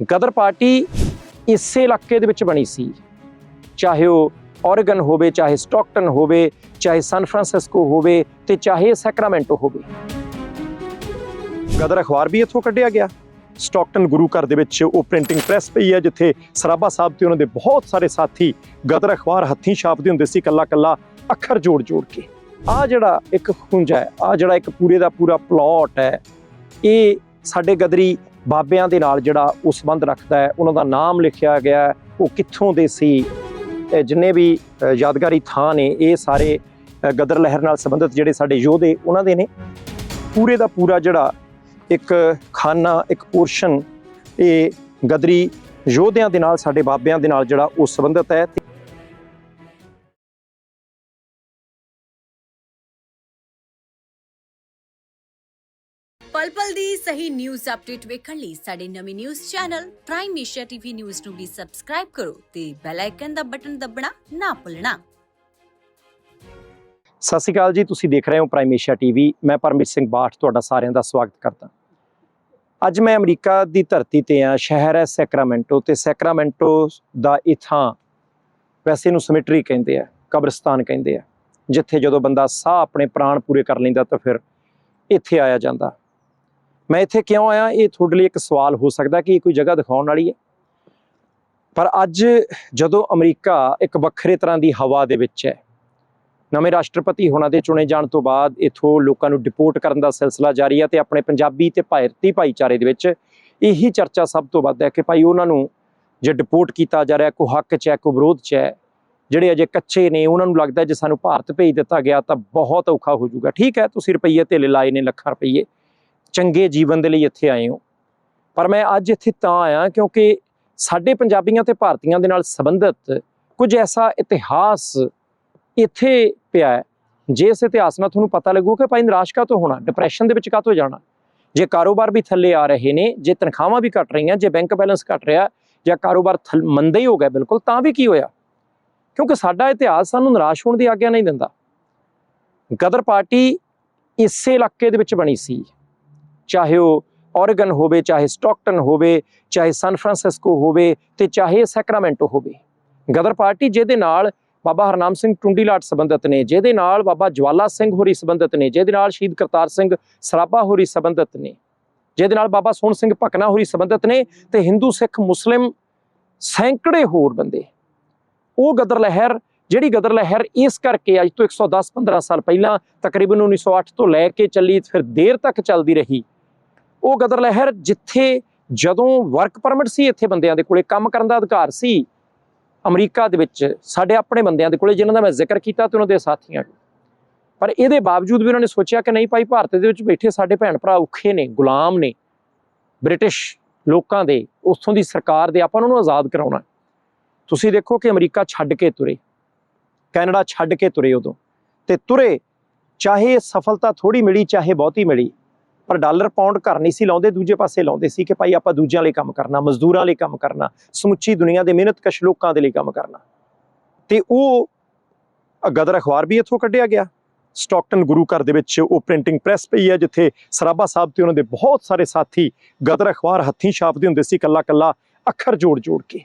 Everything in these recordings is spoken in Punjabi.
ਗਦਰ ਪਾਰਟੀ ਇਸੇ ਇਲਾਕੇ ਦੇ ਵਿੱਚ ਬਣੀ ਸੀ। ਚਾਹੇ ਉਹ ਔਰਗਨ ਹੋਵੇ, ਚਾਹੇ ਸਟਾਕਟਨ ਹੋਵੇ, ਚਾਹੇ ਸਨ ਫਰਾਂਸਿਸਕੋ ਹੋਵੇ ਤੇ ਚਾਹੇ ਸੈਕਰਾਮੈਂਟੋ ਹੋਵੇ। ਗਦਰ ਅਖਬਾਰ ਵੀ ਇੱਥੋਂ ਕੱਢਿਆ ਗਿਆ। ਸਟਾਕਟਨ ਗੁਰੂ ਘਰ ਦੇ ਵਿੱਚ ਉਹ ਪ੍ਰਿੰਟਿੰਗ ਪ੍ਰੈਸ ਪਈ ਹੈ, ਜਿੱਥੇ ਸਰਾਭਾ ਸਾਹਿਬ ਤੇ ਉਹਨਾਂ ਦੇ ਬਹੁਤ ਸਾਰੇ ਸਾਥੀ ਗਦਰ ਅਖਬਾਰ ਹੱਥੀਂ ਛਾਪਦੇ ਹੁੰਦੇ ਸੀ ਕੱਲਾ ਕੱਲਾ ਅੱਖਰ ਜੋੜ ਜੋੜ ਕੇ। ਆ ਜਿਹੜਾ ਇੱਕ ਖੁੰਝਾ ਹੈ ਆ ਜਿਹੜਾ ਇੱਕ ਪੂਰੇ ਦਾ ਪੂਰਾ ਪਲਾਟ ਹੈ, ਇਹ ਸਾਡੇ ਗਦਰੀ ਬਾਬਿਆਂ ਦੇ ਨਾਲ ਜਿਹੜਾ ਉਹ ਸੰਬੰਧ ਰੱਖਦਾ ਹੈ, ਉਹਨਾਂ ਦਾ ਨਾਮ ਲਿਖਿਆ ਗਿਆ ਉਹ ਕਿੱਥੋਂ ਦੇ ਸੀ? ਜਿੰਨੇ ਵੀ ਯਾਦਗਾਰੀ ਥਾਂ ਨੇ, ਇਹ ਸਾਰੇ ਗਦਰ ਲਹਿਰ ਨਾਲ ਸੰਬੰਧਿਤ ਜਿਹੜੇ ਸਾਡੇ ਯੋਧੇ, ਉਹਨਾਂ ਦੇ ਨੇ। ਪੂਰੇ ਦਾ ਪੂਰਾ ਜਿਹੜਾ ਇੱਕ ਖਾਨਾ, ਇੱਕ ਪੋਰਸ਼ਨ, ਇਹ ਗਦਰੀ ਯੋਧਿਆਂ ਦੇ ਨਾਲ, ਸਾਡੇ ਬਾਬਿਆਂ ਦੇ ਨਾਲ ਜਿਹੜਾ ਉਹ ਸੰਬੰਧਿਤ ਹੈ। ਪਲ ਪਲ ਦੀ ਸਹੀ ਨਿਊਜ਼ ਅਪਡੇਟ ਵੇਖਣ ਲਈ ਸਾਡੇ ਨਵੇਂ news channel prime Asia TV news ਨੂੰ ਵੀ ਸਬਸਕ੍ਰਾਈਬ ਕਰੋ ਤੇ ਬੈਲ ਆਈਕਨ ਦਾ ਬਟਨ ਦਬਣਾ ਨਾ ਭੁੱਲਣਾ। ਸਤਿ ਸ਼੍ਰੀ ਅਕਾਲ ਜੀ, ਤੁਸੀਂ ਦੇਖ ਰਹੇ ਹੋ ਪ੍ਰਾਈਮ ਏਸ਼ੀਆ ਟੀਵੀ ਮੈਂ ਪਰਮਜੀਤ ਸਿੰਘ ਬਾਠ, ਤੁਹਾਡਾ ਸਾਰਿਆਂ ਦਾ ਸਵਾਗਤ ਕਰਦਾ। ਅੱਜ ਮੈਂ ਅਮਰੀਕਾ ਦੀ ਧਰਤੀ ਤੇ ਆ ਸ਼ਹਿਰ ਹੈ ਸੈਕਰਾਮੈਂਟੋ ਤੇ ਸੈਕਰਾਮੈਂਟੋ ਦਾ ਇਹ ਵੈਸੇ ਨੂੰ ਸਿਮਟਰੀ ਕਹਿੰਦੇ ਆ, ਕਬਰਸਤਾਨ ਕਹਿੰਦੇ ਆ। ਜਿੱਥੇ ਜਦੋਂ ਬੰਦਾ ਸਾਹ ਆਪਣੇ ਪ੍ਰਾਣ ਪੂਰੇ ਕਰ ਲੈਂਦਾ ਤਾਂ ਫਿਰ ਇੱਥੇ ਆਇਆ ਜਾਂਦਾ। ਮੈਂ ਇੱਥੇ ਕਿਉਂ ਆਇਆ? ਇਹ ਤੁਹਾਡੇ ਲਈ ਇੱਕ ਸਵਾਲ ਹੋ ਸਕਦਾ ਕਿ ਇਹ ਕੋਈ ਜਗ੍ਹਾ ਦਿਖਾਉਣ ਵਾਲੀ ਹੈ। ਪਰ ਅੱਜ ਜਦੋਂ ਅਮਰੀਕਾ ਇੱਕ ਵੱਖਰੇ ਤਰ੍ਹਾਂ ਦੀ ਹਵਾ ਦੇ ਵਿੱਚ ਹੈ, ਨਵੇਂ ਰਾਸ਼ਟਰਪਤੀ ਹੋਣਾ ਦੇ ਚੁਣੇ ਜਾਣ ਤੋਂ ਬਾਅਦ ਇਥੋਂ ਲੋਕਾਂ ਨੂੰ ਡਿਪੋਰਟ ਕਰਨ ਦਾ ਸਿਲਸਿਲਾ ਜਾਰੀ ਹੈ ਤੇ ਆਪਣੇ ਪੰਜਾਬੀ ਤੇ ਭਾਰਤੀ ਭਾਈਚਾਰੇ ਦੇ ਵਿੱਚ ਇਹੀ ਚਰਚਾ ਸਭ ਤੋਂ ਵੱਧ ਹੈ ਕਿ ਭਾਈ ਉਹਨਾਂ ਨੂੰ ਜੇ ਡਿਪੋਰਟ ਕੀਤਾ ਜਾ ਰਿਹਾ ਕੋ ਹੱਕ 'ਚ ਹੈ ਕੋ ਵਿਰੋਧ 'ਚ ਹੈ, ਜਿਹੜੇ ਅਜੇ ਕੱਚੇ ਨੇ, ਉਹਨਾਂ ਨੂੰ ਲੱਗਦਾ ਜੇ ਸਾਨੂੰ ਭਾਰਤ ਭੇਜ ਦਿੱਤਾ ਗਿਆ ਤਾਂ ਬਹੁਤ ਔਖਾ ਹੋ ਜਾਊਗਾ। ਠੀਕ ਹੈ, ਤੁਸੀਂ ਰੁਪਈਏ ਤੇ ਲਾਏ ਨੇ ਲੱਖਾਂ ਰੁਪਈਏ। ਚੰਗੇ ਜੀਵਨ ਦੇ ਲਈ ਇੱਥੇ ਆਏ ਹੋ। ਪਰ ਮੈਂ ਅੱਜ ਇੱਥੇ ਤਾਂ ਆਇਆ ਕਿਉਂਕਿ ਸਾਡੇ ਪੰਜਾਬੀਆਂ ਤੇ ਭਾਰਤੀਆਂ ਦੇ ਨਾਲ ਸੰਬੰਧਿਤ ਕੁਝ ਐਸਾ ਇਤਿਹਾਸ ਇੱਥੇ ਪਿਆ ਹੈ ਜੇ ਇਸ ਇਤਿਹਾਸ ਨਾਲ ਤੁਹਾਨੂੰ ਪਤਾ ਲੱਗੂ ਕਿ ਭਾਈ ਨਿਰਾਸ਼ ਕਾਹਤੋਂ ਹੋਣਾ ਡਿਪਰੈਸ਼ਨ ਦੇ ਵਿੱਚ ਕਾਹਤੋਂ ਜਾਣਾ। ਜੇ ਕਾਰੋਬਾਰ ਵੀ ਥੱਲੇ ਆ ਰਹੇ ਨੇ, ਜੇ ਤਨਖਾਹਾਂ ਵੀ ਘਟ ਰਹੀਆਂ, ਜੇ ਬੈਂਕ ਬੈਲੈਂਸ ਘਟ ਰਿਹਾ, ਜਾਂ ਕਾਰੋਬਾਰ ਥਲ- ਮੰਦਾ ਹੀ ਹੋ ਗਿਆ ਬਿਲਕੁਲ, ਤਾਂ ਵੀ ਕੀ ਹੋਇਆ? ਕਿਉਂਕਿ ਸਾਡਾ ਇਤਿਹਾਸ ਸਾਨੂੰ ਨਿਰਾਸ਼ ਹੋਣ ਦੀ ਆਗਿਆ ਨਹੀਂ ਦਿੰਦਾ। ਗਦਰ ਪਾਰਟੀ ਇਸੇ ਇਲਾਕੇ ਦੇ ਵਿੱਚ ਬਣੀ ਸੀ। ਚਾਹੇ ਉਹ ਔਰਗਨ ਹੋਵੇ, ਚਾਹੇ ਸਟਾਕਟਨ ਹੋਵੇ, ਚਾਹੇ ਸਨ ਫਰਾਂਸਿਸਕੋ ਹੋਵੇ ਤੇ ਚਾਹੇ ਸੈਕਰਾਮੈਂਟੋ ਹੋਵੇ। ਗਦਰ ਪਾਰਟੀ ਜਿਹਦੇ ਨਾਲ ਬਾਬਾ ਹਰਨਾਮ ਸਿੰਘ ਟੁੰਡੀਲਾਟ ਸੰਬੰਧਿਤ ਨੇ, ਜਿਹਦੇ ਨਾਲ ਬਾਬਾ ਜਵਾਲਾ ਸਿੰਘ ਹੋਰੀ ਸੰਬੰਧਿਤ ਨੇ, ਜਿਹਦੇ ਨਾਲ ਸ਼ਹੀਦ ਕਰਤਾਰ ਸਿੰਘ ਸਰਾਭਾ ਹੋਰੀ ਸੰਬੰਧਿਤ ਨੇ, ਜਿਹਦੇ ਨਾਲ ਬਾਬਾ ਸੋਹਣ ਸਿੰਘ ਪਕਨਾ ਹੋਰੀ ਸੰਬੰਧਿਤ ਨੇ ਤੇ ਹਿੰਦੂ ਸਿੱਖ ਮੁਸਲਿਮ ਸੈਂਕੜੇ ਹੋਰ ਬੰਦੇ। ਉਹ ਗਦਰ ਲਹਿਰ ਜਿਹੜੀ ਗਦਰ ਲਹਿਰ ਇਸ ਕਰਕੇ ਅੱਜ ਤੋਂ 110 15 ਸਾਲ ਪਹਿਲਾਂ ਤਕਰੀਬਨ 1908 ਤੋਂ ਲੈ ਕੇ ਚੱਲੀ, ਫਿਰ ਦੇਰ ਤੱਕ ਚੱਲਦੀ ਰਹੀ। ਉਹ ਗਦਰ ਲਹਿਰ ਜਿੱਥੇ ਜਦੋਂ ਵਰਕ ਪਰਮਿਟ ਸੀ, ਇੱਥੇ ਬੰਦਿਆਂ ਦੇ ਕੋਲੇ, ਕੰਮ ਕਰਨ ਦਾ ਅਧਿਕਾਰ ਸੀ, ਅਮਰੀਕਾ ਦੇ ਵਿੱਚ, ਸਾਡੇ ਆਪਣੇ ਬੰਦਿਆਂ ਦੇ ਕੋਲੇ, ਜਿਨ੍ਹਾਂ ਦਾ ਮੈਂ ਜ਼ਿਕਰ ਕੀਤਾ ਤੇ ਉਹਨਾਂ ਦੇ ਸਾਥੀਆਂ ਪਰ ਇਹਦੇ ਬਾਵਜੂਦ ਵੀ ਉਹਨਾਂ ਨੇ ਸੋਚਿਆ ਕਿ ਨਹੀਂ ਭਾਈ, ਭਾਰਤ ਦੇ ਵਿੱਚ ਬੈਠੇ ਸਾਡੇ ਭੈਣ ਭਰਾ ਔਖੇ ਨੇ, ਗੁਲਾਮ ਨੇ, ਬ੍ਰਿਟਿਸ਼ ਲੋਕਾਂ ਦੇ, ਉੱਥੋਂ ਦੀ ਸਰਕਾਰ ਦੇ, ਆਪਾਂ ਉਹਨਾਂ ਨੂੰ ਆਜ਼ਾਦ ਕਰਾਉਣਾ। ਤੁਸੀਂ ਦੇਖੋ ਕਿ ਅਮਰੀਕਾ ਛੱਡ ਕੇ ਤੁਰੇ, ਕੈਨੇਡਾ ਛੱਡ ਕੇ ਤੁਰੇ ਉਦੋਂ, ਤੇ ਤੁਰੇ, ਚਾਹੇ ਸਫਲਤਾ ਥੋੜੀ ਮਿਲੀ, ਚਾਹੇ ਬਹੁਤੀ ਮਿਲੀ ਪਰ ਡਾਲਰ ਪਾਉਂਡ ਘਰ ਨਹੀਂ ਸੀ ਲਾਉਂਦੇ, ਦੂਜੇ ਪਾਸੇ ਲਾਉਂਦੇ ਸੀ ਕਿ ਭਾਈ ਆਪਾਂ ਦੂਜਿਆਂ ਲਈ ਕੰਮ ਕਰਨਾ, ਮਜ਼ਦੂਰਾਂ ਲਈ ਕੰਮ ਕਰਨਾ, ਸਮੁੱਚੀ ਦੁਨੀਆ ਦੇ ਮਿਹਨਤਕਸ਼ ਲੋਕਾਂ ਦੇ ਲਈ ਕੰਮ ਕਰਨਾ। ਤੇ ਉਹ ਗਦਰ ਅਖਬਾਰ ਵੀ ਇੱਥੋਂ ਕੱਢਿਆ ਗਿਆ। ਸਟਾਕਟਨ ਗੁਰੂ ਘਰ ਦੇ ਵਿੱਚ ਉਹ ਪ੍ਰਿੰਟਿੰਗ ਪ੍ਰੈਸ ਪਈ ਹੈ, ਜਿੱਥੇ ਸਰਾਭਾ ਸਾਹਿਬ ਤੇ ਉਹਨਾਂ ਦੇ ਬਹੁਤ ਸਾਰੇ ਸਾਥੀ ਗਦਰ ਅਖਬਾਰ ਹੱਥੀਂ ਛਾਪਦੇ ਹੁੰਦੇ ਸੀ ਕੱਲਾ ਕੱਲਾ ਅੱਖਰ ਜੋੜ ਜੋੜ ਕੇ।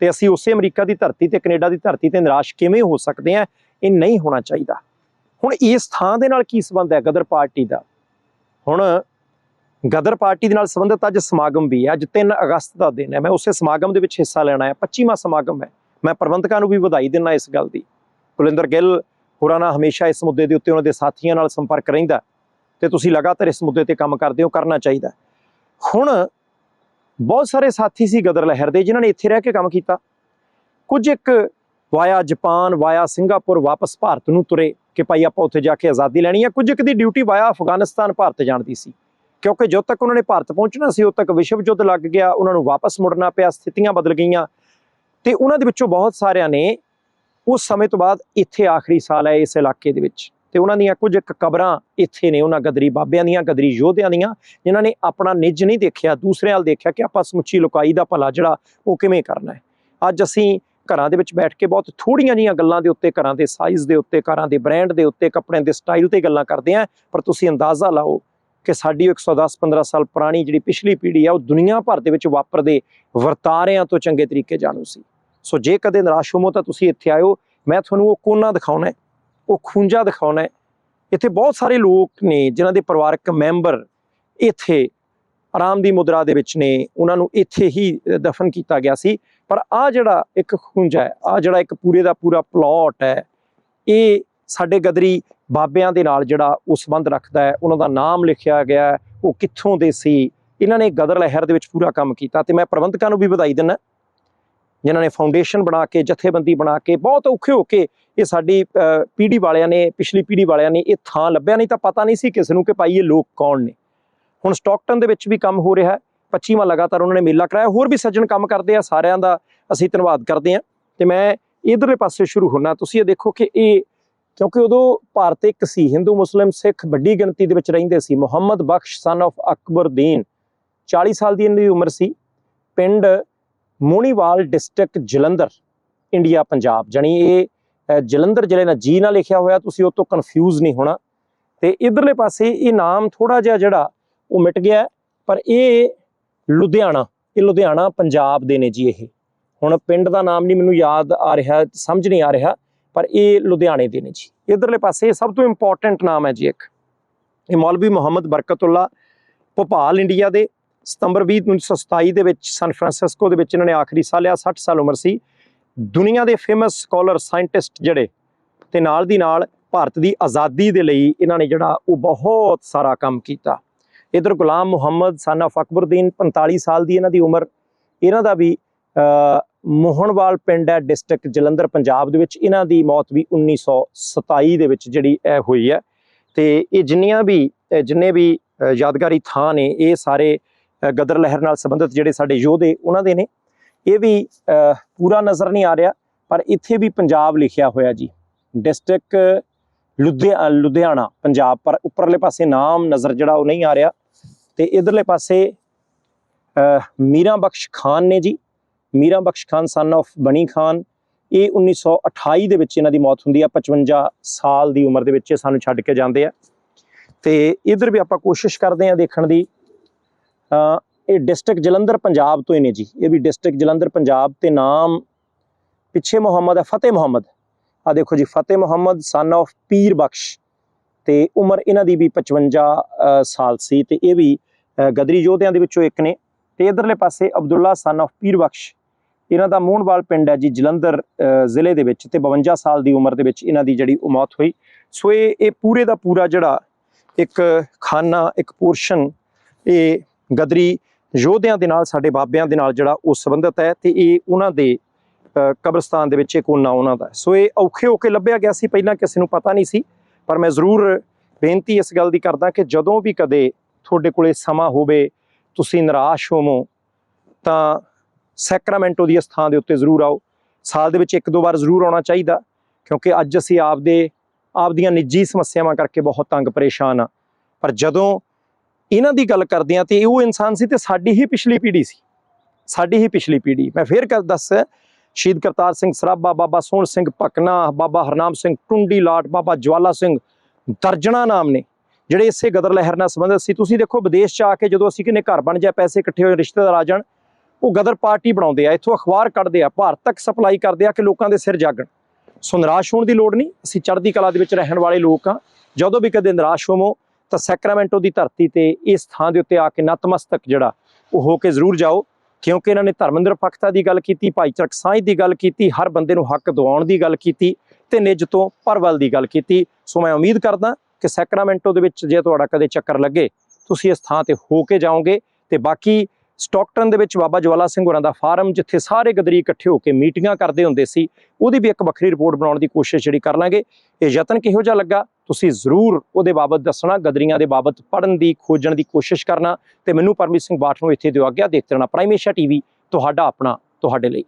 ਤੇ ਅਸੀਂ ਉਸੇ ਅਮਰੀਕਾ ਦੀ ਧਰਤੀ ਤੇ, ਕੈਨੇਡਾ ਦੀ ਧਰਤੀ ਤੇ ਨਿਰਾਸ਼ ਕਿਵੇਂ ਹੋ ਸਕਦੇ ਆ ਇਹ ਨਹੀਂ ਹੋਣਾ ਚਾਹੀਦਾ। ਹੁਣ ਇਸ ਥਾਂ ਦੇ ਨਾਲ ਕੀ ਸੰਬੰਧ ਹੈ ਗਦਰ ਪਾਰਟੀ ਦਾ? ਹੁਣ ਗਦਰ ਪਾਰਟੀ ਦੇ ਨਾਲ ਸੰਬੰਧਿਤ ਅੱਜ ਸਮਾਗਮ ਵੀ ਹੈ। ਅੱਜ 3 ਅਗਸਤ ਦਾ ਦਿਨ ਹੈ। ਮੈਂ ਉਸੇ ਸਮਾਗਮ ਦੇ ਵਿੱਚ ਹਿੱਸਾ ਲੈਣਾ ਹੈ। 25ਵਾਂ ਸਮਾਗਮ ਹੈ। ਮੈਂ ਪ੍ਰਬੰਧਕਾਂ ਨੂੰ ਵੀ ਵਧਾਈ ਦਿੰਦਾ ਇਸ ਗੱਲ ਦੀ। ਕੁਲਿੰਦਰ ਗਿੱਲ ਹੋਰਾਂ ਨਾਲ ਹਮੇਸ਼ਾ ਇਸ ਮੁੱਦੇ ਦੇ ਉੱਤੇ ਉਹਨਾਂ ਦੇ ਸਾਥੀਆਂ ਨਾਲ ਸੰਪਰਕ ਰਹਿੰਦਾ ਤੇ ਤੁਸੀਂ ਲਗਾਤਾਰ ਇਸ ਮੁੱਦੇ ਤੇ ਕੰਮ ਕਰਦੇ ਹੋ, ਕਰਨਾ ਚਾਹੀਦਾ ਹੁਣ ਬਹੁਤ ਸਾਰੇ ਸਾਥੀ ਸੀ ਗਦਰ ਲਹਿਰ ਦੇ, ਜਿਨ੍ਹਾਂ ਨੇ ਇੱਥੇ ਰਹਿ ਕੇ ਕੰਮ ਕੀਤਾ। ਕੁਝ ਇੱਕ ਵਾਇਆ ਜਾਪਾਨ, ਵਾਇਆ ਸਿੰਗਾਪੁਰ ਵਾਪਸ ਭਾਰਤ ਨੂੰ ਤੁਰੇ ਕਿ ਭਾਈ ਆਪਾਂ ਉੱਥੇ ਜਾ ਕੇ ਆਜ਼ਾਦੀ ਲੈਣੀ ਹੈ। ਕੁਝ ਇੱਕ ਦੀ ਡਿਊਟੀ ਵਾਇਆ ਅਫਗਾਨਿਸਤਾਨ ਭਾਰਤ ਜਾਣ ਦੀ ਸੀ। ਕਿਉਂਕਿ ਜਦੋਂ ਤੱਕ ਉਹਨਾਂ ਨੇ ਭਾਰਤ ਪਹੁੰਚਣਾ ਸੀ, ਉਦੋਂ ਤੱਕ ਵਿਸ਼ਵ ਯੁੱਧ ਲੱਗ ਗਿਆ, ਉਹਨਾਂ ਨੂੰ ਵਾਪਸ ਮੁੜਨਾ ਪਿਆ, ਸਥਿਤੀਆਂ ਬਦਲ ਗਈਆਂ। ਤੇ ਉਹਨਾਂ ਦੇ ਵਿੱਚੋਂ ਬਹੁਤ ਸਾਰਿਆਂ ਨੇ ਉਸ ਸਮੇਂ ਤੋਂ ਬਾਅਦ ਇੱਥੇ ਆਖਰੀ ਸਾਲ ਹੈ ਇਸ ਇਲਾਕੇ ਦੇ ਵਿੱਚ। ਤੇ ਉਹਨਾਂ ਦੀਆਂ ਕੁਝ ਇੱਕ ਕਬਰਾਂ ਇੱਥੇ ਨੇ, ਉਹਨਾਂ ਗਦਰੀ ਬਾਬਿਆਂ ਦੀਆਂ, ਗਦਰੀ ਯੋਧਿਆਂ ਦੀਆਂ, ਜਿਨ੍ਹਾਂ ਨੇ ਆਪਣਾ ਨਿੱਜ ਨਹੀਂ ਦੇਖਿਆ, ਦੂਸਰਿਆਂ ਵੱਲ ਦੇਖਿਆ ਕਿ ਆਪਾਂ ਸਮੁੱਚੀ ਲੁਕਾਈ ਦਾ ਭਲਾ ਜਿਹੜਾ ਉਹ ਕਿਵੇਂ ਕਰਨਾ ਹੈ। ਅੱਜ ਅਸੀਂ ਘਰਾਂ ਦੇ ਵਿੱਚ ਬੈਠ ਕੇ ਬਹੁਤ ਥੋੜੀਆਂ ਜੀਆਂ ਗੱਲਾਂ ਦੇ ਉੱਤੇ, ਘਰਾਂ ਦੇ ਸਾਈਜ਼ ਦੇ ਉੱਤੇ, ਘਰਾਂ ਦੇ ਬ੍ਰਾਂਡ ਦੇ ਉੱਤੇ, ਕੱਪੜਿਆਂ ਦੇ ਸਟਾਈਲ ਤੇ ਗੱਲਾਂ ਕਰਦੇ ਆਂ। ਪਰ ਤੁਸੀਂ ਅੰਦਾਜ਼ਾ ਲਾਓ ਕਿ ਸਾਡੀ ਉਹ 110 15 ਸਾਲ ਪੁਰਾਣੀ ਜਿਹੜੀ ਪਿਛਲੀ ਪੀੜ੍ਹੀ ਆ, ਉਹ ਦੁਨੀਆ ਭਰ ਦੇ ਵਿੱਚ ਵਾਪਰਦੇ ਵਰਤਾਰਿਆਂ ਤੋਂ ਚੰਗੇ ਤਰੀਕੇ ਜਾਣੂ ਸੀ। ਸੋ ਜੇ ਕਦੇ ਨਿਰਾਸ਼ ਹੋਵੋ ਤਾਂ ਤੁਸੀਂ ਇੱਥੇ ਆਇਓ। ਮੈਂ ਤੁਹਾਨੂੰ ਉਹ ਕੋਨਾ ਦਿਖਾਉਣਾ ਹੈ, ਉਹ ਖੂੰਜਾ ਦਿਖਾਉਣਾ ਹੈ। ਇੱਥੇ ਬਹੁਤ ਸਾਰੇ ਲੋਕ ਨੇ ਜਿਨ੍ਹਾਂ ਦੇ ਪਰਿਵਾਰਕ ਮੈਂਬਰ ਇੱਥੇ ਆਰਾਮ ਦੀ ਮੁਦਰਾ ਦੇ ਵਿੱਚ ਨੇ। ਉਹਨਾਂ ਨੂੰ ਇੱਥੇ ਹੀ ਦਫਨ ਕੀਤਾ ਗਿਆ ਸੀ। ਪਰ ਆ ਜਿਹੜਾ ਇੱਕ ਖੂੰਜਾ ਹੈ ਆ ਜਿਹੜਾ ਇੱਕ ਪੂਰੇ ਦਾ ਪੂਰਾ ਪਲਾਟ ਹੈ ਇਹ ਸਾਡੇ ਗਦਰੀ ਬਾਬਿਆਂ ਦੇ ਨਾਲ ਜਿਹੜਾ ਉਹ ਸੰਬੰਧ ਰੱਖਦਾ ਹੈ ਉਹਨਾਂ ਦਾ ਨਾਮ ਲਿਖਿਆ ਗਿਆ ਹੈ ਉਹ ਕਿੱਥੋਂ ਦੇ ਸੀ ਇਹਨਾਂ ਨੇ ਗਦਰ ਲਹਿਰ ਦੇ ਵਿੱਚ ਪੂਰਾ ਕੰਮ ਕੀਤਾ ਤੇ ਮੈਂ ਪ੍ਰਬੰਧਕਾਂ ਨੂੰ ਵੀ ਵਧਾਈ ਦਿੰਦਾ ਜਿਨ੍ਹਾਂ ਨੇ ਫਾਊਂਡੇਸ਼ਨ ਬਣਾ ਕੇ ਜਥੇਬੰਦੀ ਬਣਾ ਕੇ ਬਹੁਤ ਔਖੇ ਹੋ ਕੇ ਇਹ ਸਾਡੀ ਅ, ਪੀੜ੍ਹੀ ਵਾਲਿਆਂ ਨੇ ਪਿਛਲੀ ਪੀੜ੍ਹੀ ਵਾਲਿਆਂ ਨੇ ਇਹ ਥਾਂ ਲੱਭਿਆ ਨਹੀਂ ਤਾਂ ਪਤਾ ਨਹੀਂ ਸੀ ਕਿਸ ਨੂੰ ਕਿ ਭਾਈ ਇਹ ਲੋਕ ਕੌਣ ਨੇ। ਹੁਣ ਸਟਾਕਟਨ ਦੇ ਵਿੱਚ ਵੀ ਕੰਮ ਹੋ ਰਿਹਾ ਹੈ 25ਵਾਂ ਲਗਾਤਾਰ ਉਹਨਾਂ ਨੇ ਮੇਲਾ ਕਰਾਇਆ। ਹੋਰ ਵੀ ਸੱਜਣ ਕੰਮ ਕਰਦੇ ਆ, ਸਾਰਿਆਂ ਦਾ ਅਸੀਂ ਧੰਨਵਾਦ ਕਰਦੇ ਹਾਂ। ਤੇ ਮੈਂ ਇਧਰਲੇ ਪਾਸੇ ਸ਼ੁਰੂ ਹੋਣਾ ਤੁਸੀਂ ਇਹ ਦੇਖੋ ਕਿ ਇਹ ਕਿਉਂਕਿ ਉਦੋਂ ਭਾਰਤ ਇੱਕ ਸੀ, ਹਿੰਦੂ, ਮੁਸਲਿਮ, ਸਿੱਖ ਵੱਡੀ ਗਿਣਤੀ ਦੇ ਵਿੱਚ ਰਹਿੰਦੇ ਸੀ। ਮੁਹੰਮਦ ਬਖਸ਼ ਸਨ of ਅਕਬਰਦੀਨ 40 ਸਾਲ ਦੀ ਇਹਨਾਂ ਦੀ ਉਮਰ ਸੀ। ਪਿੰਡ ਮੋਣੀਵਾਲ ਡਿਸਟ੍ਰਿਕਟ ਜਲੰਧਰ, ਇੰਡੀਆ, ਪੰਜਾਬ। ਜਾਣੀ ਇਹ ਜਲੰਧਰ ਜ਼ਿਲ੍ਹੇ ਨਾਲ ਜੀ ਨਾਲ ਲਿਖਿਆ ਹੋਇਆ, ਤੁਸੀਂ ਉਹ ਤੋਂ ਕਨਫਿਊਜ਼ ਨਹੀਂ ਹੋਣਾ। ਤੇ ਇਧਰਲੇ ਪਾਸੇ ਇਹ ਨਾਮ ਥੋੜਾ ਜਿਹਾ ਜਿਹੜਾ ਉਹ ਮਿਟ ਗਿਆ, ਪਰ ਇਹ ਲੁਧਿਆਣਾ ਇਹ ਲੁਧਿਆਣਾ ਪੰਜਾਬ ਦੇ ਨੇ ਜੀ ਇਹ। ਹੁਣ ਪਿੰਡ ਦਾ ਨਾਮ ਨਹੀਂ ਮੈਨੂੰ ਯਾਦ ਆ ਰਿਹਾ, ਸਮਝ ਨਹੀਂ ਆ ਰਿਹਾ, ਪਰ ਇਹ ਲੁਧਿਆਣੇ ਦੇ ਨੇ ਜੀ। ਇਧਰਲੇ ਪਾਸੇ ਸਭ ਤੋਂ ਇੰਪੋਰਟੈਂਟ ਨਾਮ ਹੈ ਜੀ ਇੱਕ। ਇਹ ਮੌਲਵੀ ਮੁਹੰਮਦ ਬਰਕਤੁੱਲਾ ਭੋਪਾਲ ਇੰਡੀਆ ਦੇ, ਸਤੰਬਰ 20 1927 ਦੇ ਵਿੱਚ ਸਨ ਫਰਾਂਸਿਸਕੋ ਦੇ ਵਿੱਚ ਇਹਨਾਂ ਨੇ ਆਖਰੀ ਸਾਲ ਲਿਆ 60 ਸਾਲ ਉਮਰ ਸੀ। ਦੁਨੀਆ ਦੇ ਫੇਮਸ ਸਕਾਲਰ ਸਾਇੰਟਿਸਟ ਜਿਹੜੇ, ਤੇ ਨਾਲ ਦੀ ਨਾਲ ਭਾਰਤ ਦੀ ਆਜ਼ਾਦੀ ਦੇ ਲਈ ਇਹਨਾਂ ਨੇ ਜਿਹੜਾ ਉਹ ਬਹੁਤ ਸਾਰਾ ਕੰਮ ਕੀਤਾ। ਇਧਰ ਗੁਲਾਮ ਮੁਹੰਮਦ ਸਾਨਾ of ਅਕਬਰਦੀਨ 45 ਸਾਲ ਦੀ ਇਹਨਾਂ ਦੀ ਉਮਰ। ਇਹਨਾਂ ਦਾ ਵੀ ਅ, ਮੋਹਨਵਾਲ ਪਿੰਡ ਹੈ ਡਿਸਟ੍ਰਿਕਟ ਜਲੰਧਰ ਪੰਜਾਬ ਦੇ ਵਿੱਚ। ਇਹਨਾਂ ਦੀ ਮੌਤ ਵੀ 1927 ਦੇ ਵਿੱਚ ਜਿਹੜੀ ਇਹ ਹੋਈ ਹੈ। ਤੇ ਇਹ ਜਿੰਨੀਆਂ ਵੀ ਜਿੰਨੇ ਵੀ ਯਾਦਗਾਰੀ ਥਾਂ ਨੇ ਇਹ ਸਾਰੇ ਗਦਰ ਲਹਿਰ ਨਾਲ ਸੰਬੰਧਿਤ ਜਿਹੜੇ ਸਾਡੇ ਯੋਧੇ ਉਹਨਾਂ ਦੇ ਨੇ। ਇਹ ਵੀ ਪੂਰਾ ਨਜ਼ਰ ਨਹੀਂ ਆ ਰਿਹਾ ਪਰ ਇੱਥੇ ਵੀ ਪੰਜਾਬ ਲਿਖਿਆ ਹੋਇਆ ਜੀ। ਡਿਸਟ੍ਰਿਕਟ ਲੁਧਿਆ ਲੁਧਿਆਣਾ ਪੰਜਾਬ। ਪਰ ਉੱਪਰਲੇ ਪਾਸੇ ਨਾਮ ਨਜ਼ਰ ਜਿਹੜਾ ਉਹ ਨਹੀਂ ਆ ਰਿਹਾ। ਤੇ ਇਧਰਲੇ ਪਾਸੇ ਅ, ਮੀਰਾ ਬਖਸ਼ ਖਾਨ ਨੇ ਜੀ। ਮੀਰਾ ਬਖਸ਼ ਖਾਨ ਸਨ of ਬਣੀ ਖਾਨ। ਇਹ 1928 ਦੇ ਵਿੱਚ ਇਹਨਾਂ ਦੀ ਮੌਤ ਹੁੰਦੀ ਆ। 55 ਸਾਲ ਦੀ ਉਮਰ ਦੇ ਵਿੱਚ ਇਹ ਸਾਨੂੰ ਛੱਡ ਕੇ ਜਾਂਦੇ ਆ। ਤੇ ਇਧਰ ਵੀ ਆਪਾਂ ਕੋਸ਼ਿਸ਼ ਕਰਦੇ ਆ ਦੇਖਣ ਦੀ। ਇਹ ਡਿਸਟ੍ਰਿਕਟ ਜਲੰਧਰ ਪੰਜਾਬ ਤੋਂ ਹੀ ਨੇ ਜੀ। ਇਹ ਵੀ ਡਿਸਟ੍ਰਿਕਟ ਜਲੰਧਰ ਪੰਜਾਬ ਤੇ ਨਾਮ ਪਿੱਛੇ ਮੁਹੰਮਦ ਹੈ ਫਤਿਹ ਮੁਹੰਮਦ। ਆ ਦੇਖੋ ਜੀ ਫਤਿਹ ਮੁਹੰਮਦ ਸਨ of ਪੀਰ ਬਖਸ਼। ਤੇ ਉਮਰ ਇਹਨਾਂ ਦੀ ਵੀ 55 ਸਾਲ ਸੀ ਤੇ ਇਹ ਵੀ ਗਦਰੀ ਯੋਧਿਆਂ ਦੇ ਵਿੱਚੋਂ ਇੱਕ ਨੇ। ਤੇ ਇਧਰਲੇ ਪਾਸੇ ਅਬਦੁੱਲਾ ਸਨ of ਪੀਰ ਬਖਸ਼। ਇਹਨਾਂ ਦਾ ਮੋਹਨਵਾਲ ਪਿੰਡ ਹੈ ਜੀ ਜਲੰਧਰ ਜ਼ਿਲ੍ਹੇ ਦੇ ਵਿੱਚ ਤੇ 52 ਸਾਲ ਦੀ ਉਮਰ ਦੇ ਵਿੱਚ ਇਹਨਾਂ ਦੀ ਜਿਹੜੀ ਉਹ ਮੌਤ ਹੋਈ। ਸੋ ਇਹ ਇਹ ਪੂਰੇ ਦਾ ਪੂਰਾ ਜਿਹੜਾ ਇੱਕ ਖਾਨਾ, ਇੱਕ ਪੋਰਸ਼ਨ ਇਹ ਗਦਰੀ ਯੋਧਿਆਂ ਦੇ ਨਾਲ, ਸਾਡੇ ਬਾਬਿਆਂ ਦੇ ਨਾਲ ਜਿਹੜਾ ਉਹ ਸੰਬੰਧਿਤ ਹੈ ਤੇ ਇਹ ਉਹਨਾਂ ਦੇ ਕਬਰਸਤਾਨ ਦੇ ਵਿੱਚ ਇਹ ਕੋਨਾ ਉਹਨਾਂ ਦਾ ਸੋ ਇਹ ਔਖੇ ਹੋ ਕੇ ਲੱਭਿਆ ਗਿਆ ਸੀ। ਪਹਿਲਾਂ ਕਿਸੇ ਨੂੰ ਪਤਾ ਨਹੀਂ ਸੀ। ਪਰ ਮੈਂ ਜ਼ਰੂਰ ਬੇਨਤੀ ਇਸ ਗੱਲ ਦੀ ਕਰਦਾ ਕਿ ਜਦੋਂ ਵੀ ਕਦੇ ਤੁਹਾਡੇ ਕੋਲੇ ਸਮਾਂ ਹੋਵੇ, ਤੁਸੀਂ ਨਿਰਾਸ਼ ਹੋਵੋ, ਤਾਂ ਸੈਕਰਾਮੈਂਟੋ ਦੀ ਥਾਂ ਦੇ ਉੱਤੇ ਜ਼ਰੂਰ ਆਓ। ਸਾਲ ਦੇ ਵਿੱਚ ਇੱਕ ਦੋ ਵਾਰ ਜ਼ਰੂਰ ਆਉਣਾ ਚਾਹੀਦਾ, ਕਿਉਂਕਿ ਅੱਜ ਅਸੀਂ ਆਪਦੇ, ਆਪਦੀਆਂ ਨਿੱਜੀ ਸਮੱਸਿਆਵਾਂ ਕਰਕੇ ਬਹੁਤ ਤੰਗ ਪਰੇਸ਼ਾਨ ਆ ਪਰ ਜਦੋਂ ਇਹਨਾਂ ਦੀ ਗੱਲ ਕਰਦੇ ਆ ਤੇ ਇਹ ਉਹ ਇਨਸਾਨ ਸੀ ਤੇ ਸਾਡੀ ਹੀ ਪਿਛਲੀ ਪੀੜ੍ਹੀ ਸੀ। ਸਾਡੀ ਹੀ ਪਿਛਲੀ ਪੀੜ੍ਹੀ। ਮੈਂ ਫੇਰ ਕਰ ਦੱਸ ਸ਼ਹੀਦ ਕਰਤਾਰ ਸਿੰਘ ਸਰਾਭਾ, ਬਾਬਾ ਸੋਹਣ ਸਿੰਘ ਪਕਨਾ ਬਾਬਾ ਹਰਨਾਮ ਸਿੰਘ ਟੁੰਡੀ ਲਾਟ, ਬਾਬਾ ਜਵਾਲਾ ਸਿੰਘ ਦਰਜਣਾ ਨਾਮ ਨੇ, ਜਿਹੜੇ ਇਸੇ ਗਦਰ ਲਹਿਰ ਨਾਲ ਸੰਬੰਧਿਤ ਸੀ। ਤੁਸੀਂ ਦੇਖੋ, ਵਿਦੇਸ਼ ਚ ਆ ਕੇ ਜਦੋਂ ਅਸੀਂ ਕਿਨੇ ਘਰ ਬਣ ਜਾਏ, ਪੈਸੇ ਇਕੱਠੇ ਹੋਏ, ਰਿਸ਼ਤੇਦਾਰ ਆ ਜਾਣ, ਉਹ ਗਦਰ ਪਾਰਟੀ ਬਣਾਉਂਦੇ ਆ। ਇੱਥੋਂ ਅਖਬਾਰ ਕੱਢਦੇ ਆ, ਭਾਰਤ ਤੱਕ ਸਪਲਾਈ ਕਰਦੇ ਆ ਕਿ ਲੋਕਾਂ ਦੇ ਸਿਰ ਜਾਗਣ। ਸੋ ਨਿਰਾਸ਼ ਹੋਣ ਦੀ ਲੋੜ ਨਹੀਂ, ਅਸੀਂ ਚੜ੍ਹਦੀ ਕਲਾ ਦੇ ਵਿੱਚ ਰਹਿਣ ਵਾਲੇ ਲੋਕ ਆ। ਜਦੋਂ ਵੀ ਕਦੇ ਨਿਰਾਸ਼ ਹੋਵੋ, ਤਾਂ ਸੈਕਰਾਮੈਂਟੋ ਦੀ ਧਰਤੀ ਤੇ ਇਸ ਥਾਂ ਦੇ ਉੱਤੇ ਆ ਕੇ ਨਤਮਸਤਕ ਜਿਹੜਾ, ਉਹ ਹੋ ਕੇ ਜ਼ਰੂਰ ਜਾਓ। ਕਿਉਂਕਿ ਇਹਨਾਂ ਨੇ ਧਰਮ ਨਿਰਪੱਖਤਾ ਦੀ ਗੱਲ ਕੀਤੀ, ਭਾਈਚਾਰਕ ਸਾਂਝ ਦੀ ਗੱਲ ਕੀਤੀ, ਹਰ ਬੰਦੇ ਨੂੰ ਹੱਕ ਦਿਵਾਉਣ ਦੀ ਗੱਲ ਕੀਤੀ ਤੇ ਨਿੱਜ ਤੋਂ ਪਰਵਲ ਦੀ ਗੱਲ ਕੀਤੀ। ਸੋ ਮੈਂ ਉਮੀਦ ਕਰਦਾ ਕਿ ਸੈਕਰਾਮੈਂਟੋ ਦੇ ਵਿੱਚ ਜੇ ਤੁਹਾਡਾ ਕਦੇ ਚੱਕਰ ਲੱਗੇ, ਤੁਸੀਂ ਇਸ ਥਾਂ ਤੇ ਹੋ ਕੇ ਜਾਓਗੇ ਤੇ ਬਾਕੀ ਸਟਾਕਟਨ ਦੇ ਵਿੱਚ ਬਾਬਾ ਜਵਾਲਾ ਸਿੰਘ ਹੋਰਾਂ ਦਾ ਫਾਰਮ, ਜਿੱਥੇ ਸਾਰੇ ਗਦਰੀ ਇਕੱਠੇ ਹੋ ਕੇ ਮੀਟਿੰਗਾਂ ਕਰਦੇ ਹੁੰਦੇ ਸੀ, ਉਹਦੀ ਵੀ ਇੱਕ ਵੱਖਰੀ ਰਿਪੋਰਟ ਬਣਾਉਣ ਦੀ ਕੋਸ਼ਿਸ਼ ਜਿਹੜੀ ਕਰ ਲਾਂਗੇ। ਇਹ ਯਤਨ ਕਿਹੋ ਜਿਹਾ ਲੱਗਾ? ਤੁਸੀਂ ਜ਼ਰੂਰ ਉਹਦੇ ਬਾਬਤ ਦੱਸਣਾ, ਗਦਰੀਆਂ ਦੇ ਬਾਬਤ ਪੜ੍ਹਨ ਦੀ, ਖੋਜਣ ਦੀ ਕੋਸ਼ਿਸ਼ ਕਰਨਾ ਤੇ ਮੈਨੂੰ ਪਰਮੀਤ ਸਿੰਘ ਬਾਠ ਨੂੰ ਇੱਥੇ ਦਿਓ ਆਗਿਆ ਦੇਖਦੇ ਰਹਿਣਾ ਪ੍ਰਾਈਮੇਸ਼ਾ ਏਸ਼ੀਆ ਟੀਵੀ ਤੁਹਾਡਾ ਆਪਣਾ, ਤੁਹਾਡੇ ਲਈ।